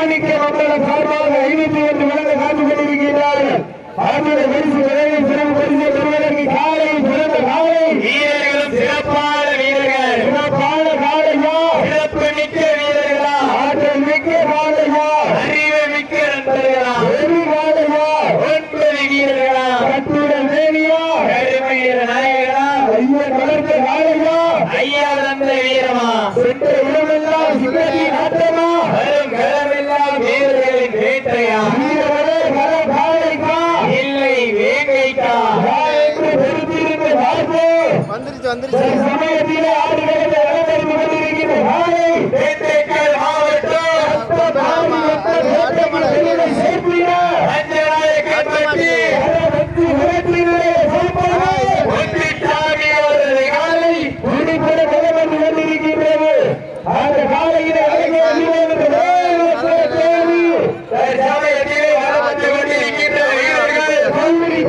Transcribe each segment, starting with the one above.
மாணிக்க மக்கள் சார்பாக ஐநூத்தி எட்டு விலங்கு காத்து கொண்டிருக்கிறார்கள் அவருடைய பரிசு விலையை சிறப்பு பரிசு மிக்க வீரர்களா? ஆற்றல் மிக்க காலையா? அறிவு மிக்க நண்பர்கள்? வந்துருச்சு. வந்துருச்சு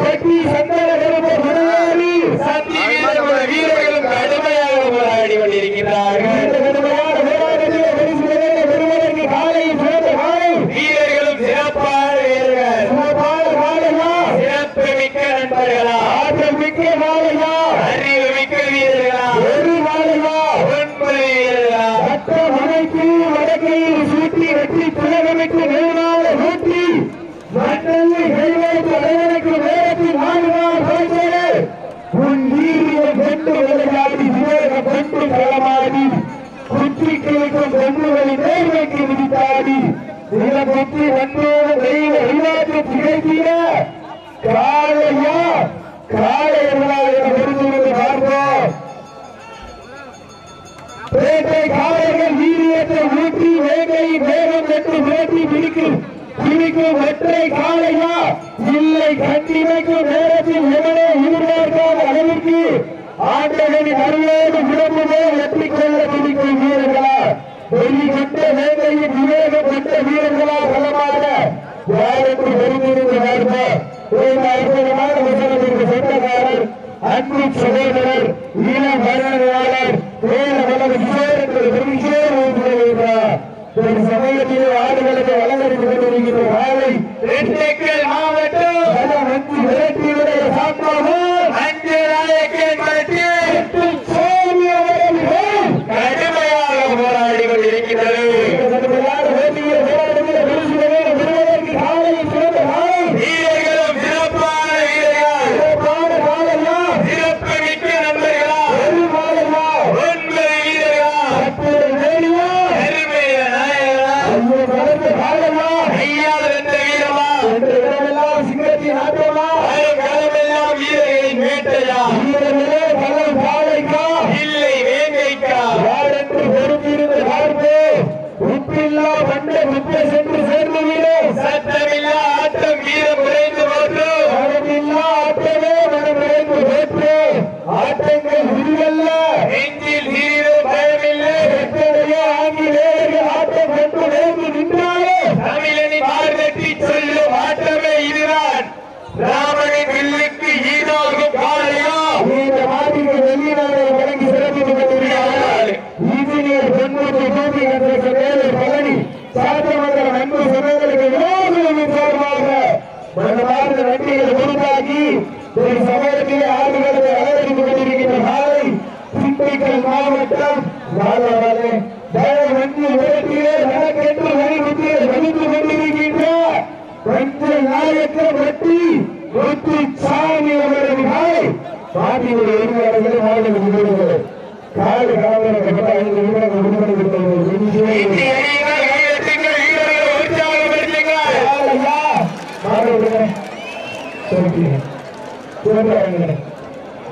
Thank you. வடக்கு வீரர்களா எதிர்வாளிகளா ஒன்பது வீரர்களா சட்டம் அமைத்து வடக்கையில் சூட்டி வெட்டி திலகமைக்கு நிறுவனால சூட்டி மண்டலை கைவைத்து அடைவதற்கு நேரத்தில் நாலு நாள் குறைந்தது உன் வீரிய பெண்டு விளையாடி சிவக பெண்டு களமாடி குற்றி காலையா காலை என்றால் குதிக்கும் குதிக்கும் ஒற்றை காலையா? இல்லை கண்டிமைக்கும் நேரத்தில் எவனே இருவருக்கான அளவிற்கு ஆட்டகனி நடுவோடு விளம்புமே வெற்றி கொள்ள துடிக்கும் வீரர்களா? வெள்ளி கட்ட வேலையில் விவேகப்பட்ட வீரர்களா பலமாக யாருக்கு ஒருங்கிருந்து வருவோம் ஒரு அற்புதமான வசனத்திற்கு சொந்தக்காரர் அன்பு சகோதரர் இளம் வரலாளர் வீரர்களுக்கு பொறுப்பாக்கி ஒரு சமயத்திலே ஆளுநர்களை அலங்கரித்துக் கொண்டிருக்கின்ற மாலை மாவட்டம் வாழ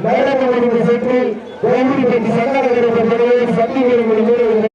நகரமடைந்த சென்று சங்காநகர் என்று